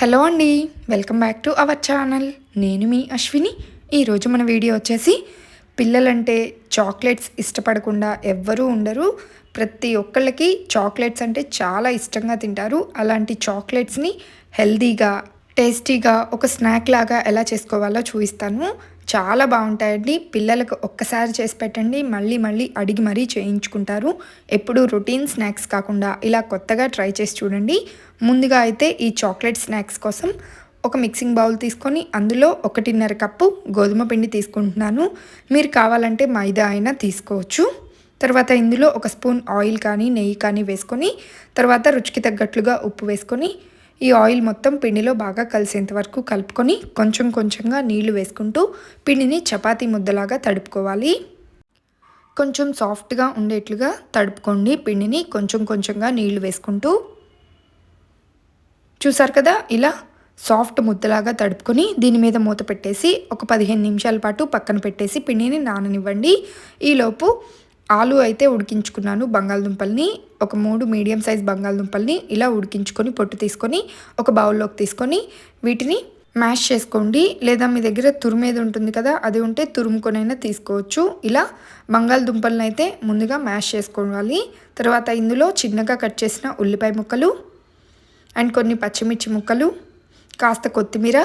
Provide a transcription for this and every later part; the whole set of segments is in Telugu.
హలో అండి welcome back to our channel. నేను మీ అశ్విని. ఈరోజు మన వీడియో వచ్చేసి పిల్లలంటే చాక్లెట్స్ ఇష్టపడకుండా ఎవ్వరూ ఉండరు. ప్రతి ఒక్కళ్ళకి చాక్లెట్స్ అంటే చాలా ఇష్టంగా తింటారు. అలాంటి చాక్లెట్స్ని హెల్దీగా టేస్టీగా ఒక స్నాక్ లాగా ఎలా చేసుకోవాలో చూపిస్తాను. చాలా బాగుంటాయండి. పిల్లలకు ఒక్కసారి చేసి పెట్టండి. మళ్ళీ మళ్ళీ అడిగి మరీ చేయించుకుంటారు. ఎప్పుడు రొటీన్ స్నాక్స్ కాకుండా ఇలా కొత్తగా ట్రై చేసి చూడండి. ముందుగా అయితే ఈ చాక్లెట్ స్నాక్స్ కోసం ఒక మిక్సింగ్ బౌల్ తీసుకొని అందులో ఒకటిన్నర కప్పు గోధుమ పిండి తీసుకుంటున్నాను. మీరు కావాలంటే మైదా అయినా తీసుకోవచ్చు. తర్వాత ఇందులో ఒక స్పూన్ ఆయిల్ కానీ నెయ్యి కానీ వేసుకొని తర్వాత రుచికి తగ్గట్లుగా ఉప్పు వేసుకొని ఈ ఆయిల్ మొత్తం పిండిలో బాగా కలిసేంత వరకు కలుపుకొని కొంచెం కొంచెంగా నీళ్ళు వేసుకుంటూ పిండిని చపాతీ ముద్దలాగా తడుపుకోవాలి. కొంచెం సాఫ్ట్గా ఉండేట్లుగా తడుపుకోండి పిండిని కొంచెం కొంచెంగా నీళ్ళు వేసుకుంటూ చూసారు కదా ఇలా సాఫ్ట్ ముద్దలాగా తడుపుకొని దీని మీద మూత పెట్టేసి ఒక పదిహేను నిమిషాల పాటు పక్కన పెట్టేసి పిండిని నాననివ్వండి. ఈలోపు ఆలు అయితే ఉడికించుకున్నాను బంగాళదుంపల్ని ఒక మూడు మీడియం సైజ్ బంగాళదుంపల్ని ఇలా ఉడికించుకొని పొట్టు తీసుకొని ఒక బౌల్లోకి తీసుకొని వీటిని మ్యాష్ చేసుకోండి. లేదా మీ దగ్గర తురుమేది ఉంటుంది కదా అది ఉంటే తురుముకొనైనా తీసుకోవచ్చు. ఇలా బంగాళదుంపలను అయితే ముందుగా మ్యాష్ చేసుకోవాలి. తర్వాత ఇందులో చిన్నగా కట్ చేసిన ఉల్లిపాయ ముక్కలు అండ్ కొన్ని పచ్చిమిర్చి ముక్కలు కాస్త కొత్తిమీర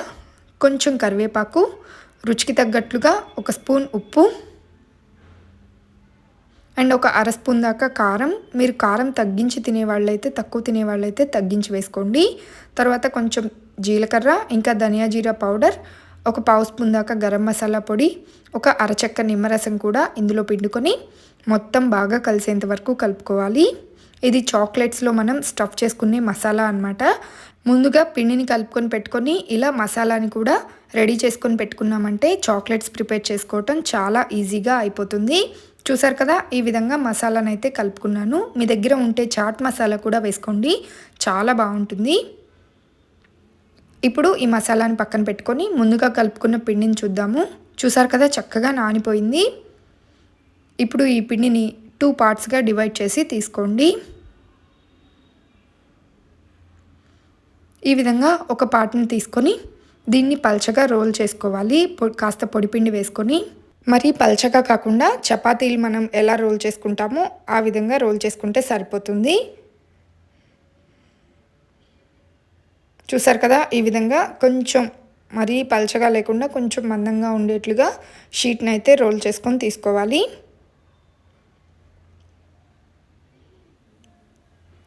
కొంచెం కరివేపాకు రుచికి తగ్గట్లుగా ఒక స్పూన్ ఉప్పు అండ్ ఒక అర స్పూన్ దాకా కారం. మీరు కారం తగ్గించి తినేవాళ్ళైతే తక్కువ తినేవాళ్ళైతే తగ్గించి వేసుకోండి. తర్వాత కొంచెం జీలకర్ర ఇంకా ధనియా జీరా పౌడర్ ఒక పావు స్పూన్ దాకా గరం మసాలా పొడి ఒక అరచక్క నిమ్మరసం కూడా ఇందులో పిండుకొని మొత్తం బాగా కలిసేంత వరకు కలుపుకోవాలి. ఇది చాక్లెట్స్లో మనం స్టఫ్ చేసుకునే మసాలా అనమాట ముందుగా పిండిని కలుపుకొని పెట్టుకొని ఇలా మసాలాని కూడా రెడీ చేసుకొని పెట్టుకున్నామంటే చాక్లెట్స్ ప్రిపేర్ చేసుకోవటం చాలా ఈజీగా అయిపోతుంది. చూసారు కదా ఈ విధంగా మసాలాను అయితే కలుపుకున్నాను. మీ దగ్గర ఉంటే చాట్ మసాలా కూడా వేసుకోండి. చాలా బాగుంటుంది. ఇప్పుడు ఈ మసాలాని పక్కన పెట్టుకొని ముందుగా కలుపుకున్న పిండిని చూద్దాము. చూసారు కదా చక్కగా నానిపోయింది. ఇప్పుడు ఈ పిండిని టూ పార్ట్స్గా డివైడ్ చేసి తీసుకోండి. ఈ విధంగా ఒక పాటను తీసుకొని దీన్ని పల్చగా రోల్ చేసుకోవాలి. కాస్త పొడిపిండి వేసుకొని. మరీ పల్చగా కాకుండా చపాతీలు మనం ఎలా రోల్ చేసుకుంటామో ఆ విధంగా రోల్ చేసుకుంటే సరిపోతుంది. చూసారు కదా ఈ విధంగా కొంచెం మరీ పల్చగా లేకుండా కొంచెం మందంగా ఉండేట్లుగా షీట్ని అయితే రోల్ చేసుకొని తీసుకోవాలి.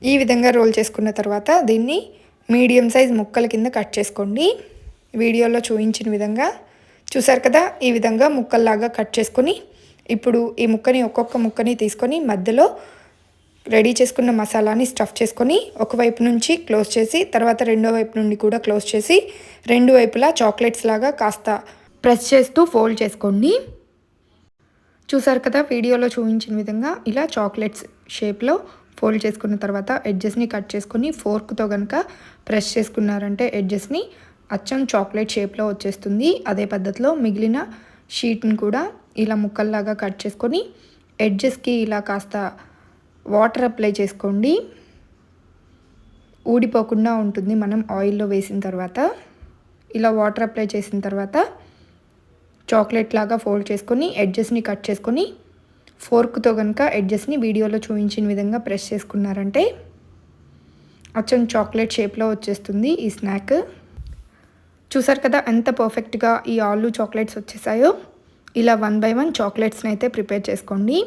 ఈ విధంగా రోల్ చేసుకున్న తర్వాత దీన్ని మీడియం సైజ్ ముక్కల కింద కట్ చేసుకోండి. వీడియోలో చూపించిన విధంగా చూసారు కదా? ఈ విధంగా ముక్కల్లాగా కట్ చేసుకొని ఇప్పుడు ఈ ముక్కని ఒక్కొక్క ముక్కని తీసుకొని మధ్యలో రెడీ చేసుకున్న మసాలాని స్టఫ్ చేసుకొని ఒకవైపు నుంచి క్లోజ్ చేసి తర్వాత రెండో వైపు నుండి కూడా క్లోజ్ చేసి రెండు వైపులా చాక్లెట్స్ లాగా కాస్త ప్రెస్ చేస్తూ ఫోల్డ్ చేసుకోండి. చూసారు కదా? వీడియోలో చూపించిన విధంగా ఇలా చాక్లెట్స్ షేప్లో ఫోల్డ్ చేసుకున్న తర్వాత ఎడ్జెస్ని కట్ చేసుకొని ఫోర్క్తో కనుక ప్రెస్ చేసుకున్నారంటే ఎడ్జెస్ని అచ్చం చాక్లెట్ షేప్లో వచ్చేస్తుంది. అదే పద్ధతిలో మిగిలిన షీట్ని కూడా ఇలా ముక్కల్లాగా కట్ చేసుకొని ఎడ్జెస్కి ఇలా కాస్త వాటర్ అప్లై చేసుకోండి. ఊడిపోకుండా ఉంటుంది మనం ఆయిల్లో వేసిన తర్వాత. ఇలా వాటర్ అప్లై చేసిన తర్వాత చాక్లెట్ లాగా ఫోల్డ్ చేసుకొని ఎడ్జెస్ని కట్ చేసుకొని ఫోర్క్తో కనుక ఎడ్జెస్ని వీడియోలో చూపించిన విధంగా ప్రెస్ చేసుకున్నారంటే అచ్చం చాక్లెట్ షేప్లో వచ్చేస్తుంది ఈ స్నాక్. చూసారు కదా ఎంత పర్ఫెక్ట్గా ఈ ఆలు చాక్లెట్స్ వచ్చేసాయో? ఇలా వన్ బై వన్ చాక్లెట్స్ని అయితే ప్రిపేర్ చేసుకోండి.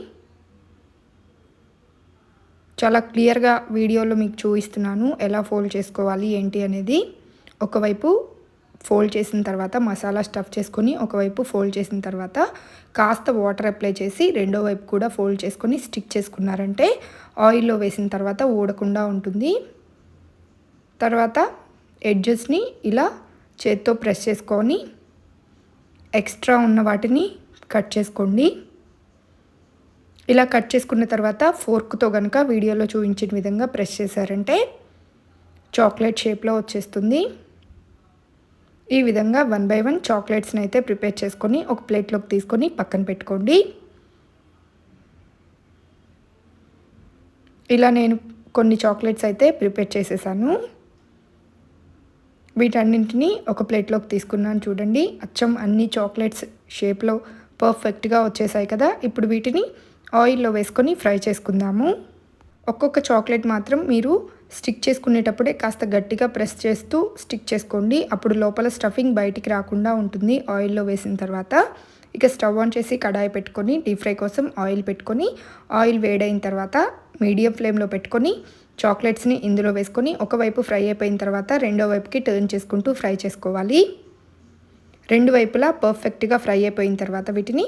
చాలా క్లియర్గా వీడియోలో మీకు చూపిస్తున్నాను ఎలా ఫోల్డ్ చేసుకోవాలి ఏంటి అనేది. ఒకవైపు ఫోల్డ్ చేసిన తర్వాత మసాలా స్టఫ్ చేసుకొని ఒకవైపు ఫోల్డ్ చేసిన తర్వాత కాస్త వాటర్ అప్లై చేసి రెండో వైపు కూడా ఫోల్డ్ చేసుకొని స్టిక్ చేసుకున్నారంటే ఆయిల్లో వేసిన తర్వాత ఊడకుండా ఉంటుంది. తర్వాత ఎడ్జెస్ని ఇలా చేత్తో ప్రెస్ చేసుకొని ఎక్స్ట్రా ఉన్న వాటిని కట్ చేసుకోండి. ఇలా కట్ చేసుకున్న తర్వాత ఫోర్క్తో కనుక వీడియోలో చూపించిన విధంగా ప్రెస్ చేశారంటే చాక్లెట్ షేప్లో వచ్చేస్తుంది. ఈ విధంగా వన్ బై వన్ చాక్లెట్స్ని అయితే ప్రిపేర్ చేసుకొని ఒక ప్లేట్లోకి తీసుకొని పక్కన పెట్టుకోండి. ఇలా నేను కొన్ని చాక్లెట్స్ అయితే ప్రిపేర్ చేసేసాను. వీటన్నింటినీ ఒక ప్లేట్లోకి తీసుకున్నాను చూడండి. అచ్చం అన్ని చాక్లెట్స్ షేప్లో పర్ఫెక్ట్గా వచ్చేసాయి కదా. ఇప్పుడు వీటిని ఆయిల్లో వేసుకొని ఫ్రై చేసుకుందాము. ఒక్కొక్క చాక్లెట్ మాత్రం మీరు స్టిక్ చేసుకునేటప్పుడే కాస్త గట్టిగా ప్రెస్ చేస్తూ స్టిక్ చేసుకోండి. అప్పుడు లోపల స్టఫింగ్ బయటికి రాకుండా ఉంటుంది. ఆయిల్లో వేసిన తర్వాత ఇక స్టవ్ ఆన్ చేసి కడాయి పెట్టుకొని డీప్ ఫ్రై కోసం ఆయిల్ పెట్టుకొని ఆయిల్ వేడైన తర్వాత మీడియం ఫ్లేమ్లో పెట్టుకొని చాక్లెట్స్ని ఇందులో వేసుకొని ఒకవైపు ఫ్రై అయిపోయిన తర్వాత రెండో వైపుకి టర్న్ చేసుకుంటూ ఫ్రై చేసుకోవాలి. రెండు వైపులా పర్ఫెక్ట్గా ఫ్రై అయిపోయిన తర్వాత వీటిని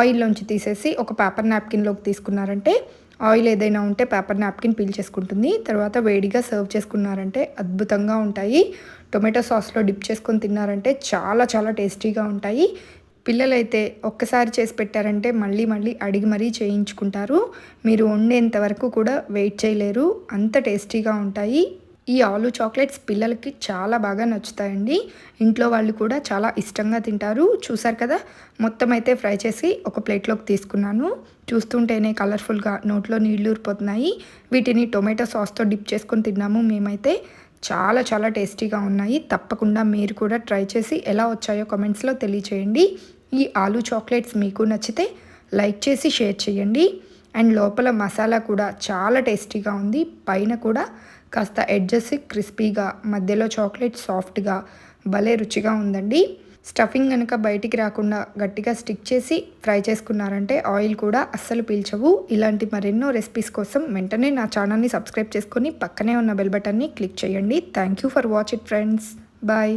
ఆయిల్లోంచి తీసేసి ఒక పేపర్ నాప్కిన్లోకి తీసుకున్నారంటే ఆయిల్ ఏదైనా ఉంటే పేపర్ నాప్కిన్ పీల్ చేసుకుంటుంది. తర్వాత వేడిగా సర్వ్ చేసుకున్నారంటే అద్భుతంగా ఉంటాయి. టొమాటో సాస్లో డిప్ చేసుకొని తిన్నారంటే చాలా చాలా టేస్టీగా ఉంటాయి. పిల్లలైతే ఒక్కసారి చేసి పెట్టారంటే మళ్ళీ మళ్ళీ అడిగి మరీ చేయించుకుంటారు. మీరు వండేంత వరకు కూడా వెయిట్ చేయలేరు. అంత టేస్టీగా ఉంటాయి. ఈ ఆలు చాక్లెట్స్ పిల్లలకి చాలా బాగా నచ్చుతాయండి. ఇంట్లో వాళ్ళు కూడా చాలా ఇష్టంగా తింటారు. చూసారు కదా? మొత్తం అయితే ఫ్రై చేసి ఒక ప్లేట్లోకి తీసుకున్నాను. చూస్తుంటేనే కలర్ఫుల్గా నోట్లో నీళ్ళు ఊరిపోతున్నాయి. వీటిని టొమాటో సాస్తో డిప్ చేసుకొని తిన్నాము మేమైతే. చాలా చాలా టేస్టీగా ఉన్నాయి. తప్పకుండా మీరు కూడా ట్రై చేసి ఎలా వచ్చాయో కమెంట్స్లో తెలియచేయండి. ఈ ఆలు చాక్లెట్స్ మీకు నచ్చితే లైక్ చేసి షేర్ చేయండి. అండ్ లోపల మసాలా కూడా చాలా టేస్టీగా ఉంది. పైన కూడా కాస్త ఎడ్జెస్ క్రిస్పీగా మధ్యలో చాక్లెట్ సాఫ్ట్గా భలే రుచిగా ఉందండి. స్టఫింగ్ కనుక బయటికి రాకుండా గట్టిగా స్టిక్ చేసి ఫ్రై చేసుకున్నారంటే ఆయిల్ కూడా అస్సలు పీల్చవు. ఇలాంటి మరెన్నో రెసిపీస్ కోసం వెంటనే నా ఛానల్ని సబ్స్క్రైబ్ చేసుకొని పక్కనే ఉన్న బెల్ బటన్ని క్లిక్ చేయండి. Thank you for watch it friends. Bye.